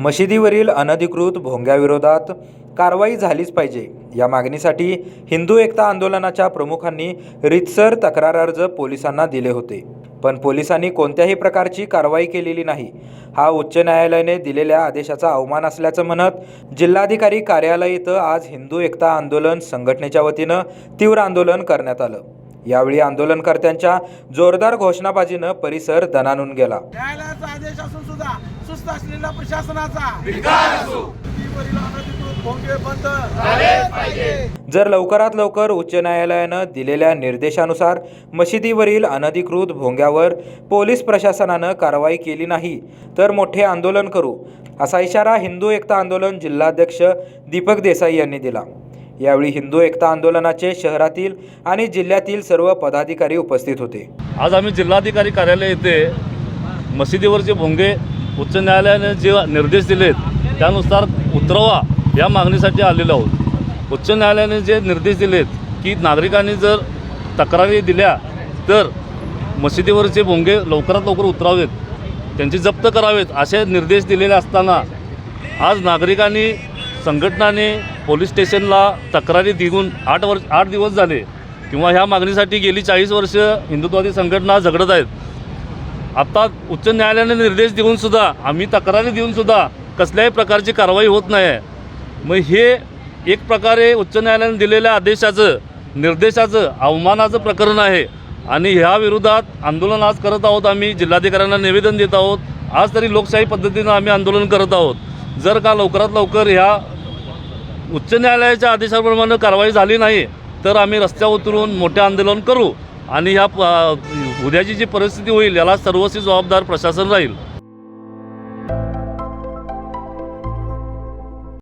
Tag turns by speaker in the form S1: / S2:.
S1: मशिदीवरील अनधिकृत भोंग्याविरोधात कारवाई झालीच पाहिजे. या मागणीसाठी हिंदू एकता आंदोलनाच्या प्रमुखांनी रितसर तक्रार अर्ज पोलिसांना दिले होते. पण पोलिसांनी कोणत्याही प्रकारची कारवाई केलेली नाही. हा उच्च न्यायालयाने दिलेल्या आदेशाचा अवमान असल्याचं म्हणत जिल्हाधिकारी कार्यालय इथं आज हिंदू एकता आंदोलन संघटनेच्या वतीनं तीव्र आंदोलन करण्यात आलं. यावेळी आंदोलनकर्त्यांच्या जोरदार घोषणाबाजीनं परिसर दणानून गेला.
S2: न्यायालयाचा आदेश असून सुद्धा सुस्त असलेल्या प्रशासनाचा वरील अनधिकृत भोंगे बंद
S1: जर लवकरात लवकर उच्च न्यायालयानं दिलेल्या निर्देशानुसार मशिदीवरील अनधिकृत भोंग्यावर पोलीस प्रशासनानं कारवाई केली नाही तर मोठे आंदोलन करू असा इशारा हिंदू एकता आंदोलन जिल्हाध्यक्ष दीपक देसाई यांनी दिला. यावेळी हिंदू एकता आंदोलनाचे शहरातील आणि जिल्ह्यातील सर्व पदाधिकारी उपस्थित होते.
S3: आज आम्ही जिल्हाधिकारी कार्यालय येथे मशिदीवरचे भोंगे उच्च न्यायालयाने जे निर्देश दिलेत त्यानुसार उतरवा या मागणीसाठी आलेलो आहोत. उच्च न्यायालयाने जे निर्देश दिलेत की नागरिकांनी जर तक्रारी दिल्या तर मशिदीवरचे भोंगे लवकरात लवकर उतरावेत त्यांची जप्त करावेत असे निर्देश दिलेले असताना आज नागरिकांनी संघटनाने पोलीस स्टेशनला तक्रारी देऊन आठ वर्ष आठ दिवस झाले किंवा ह्या मागणीसाठी गेली चाळीस वर्ष हिंदुत्वादी संघटना झगडत आहेत. आत्ता उच्च न्यायालयाने निर्देश देऊन सुद्धा आम्ही तक्रारी देऊन सुद्धा कसल्याही प्रकारची कारवाई होत नाही. आहे मग हे एक प्रकारे उच्च न्यायालयाने दिलेल्या आदेशाचं निर्देशाचं अवमानाचं प्रकरण आहे. आणि ह्या विरोधात आंदोलन आज करत आहोत आम्ही जिल्हाधिकाऱ्यांना निवेदन देत आहोत. आज तरी लोकशाही पद्धतीनं आम्ही आंदोलन करत आहोत. जर का लवकरात लवकर ह्या उच्च न्यायालयाच्या आदेशाप्रमाणे कारवाई झाली नाही तर आम्ही रस्त्यावर उतरून मोठे आंदोलन करू आणि ह्या प- उद्याची जी परिस्थिती होईल याला सर्वस्वी जबाबदार प्रशासन राहील.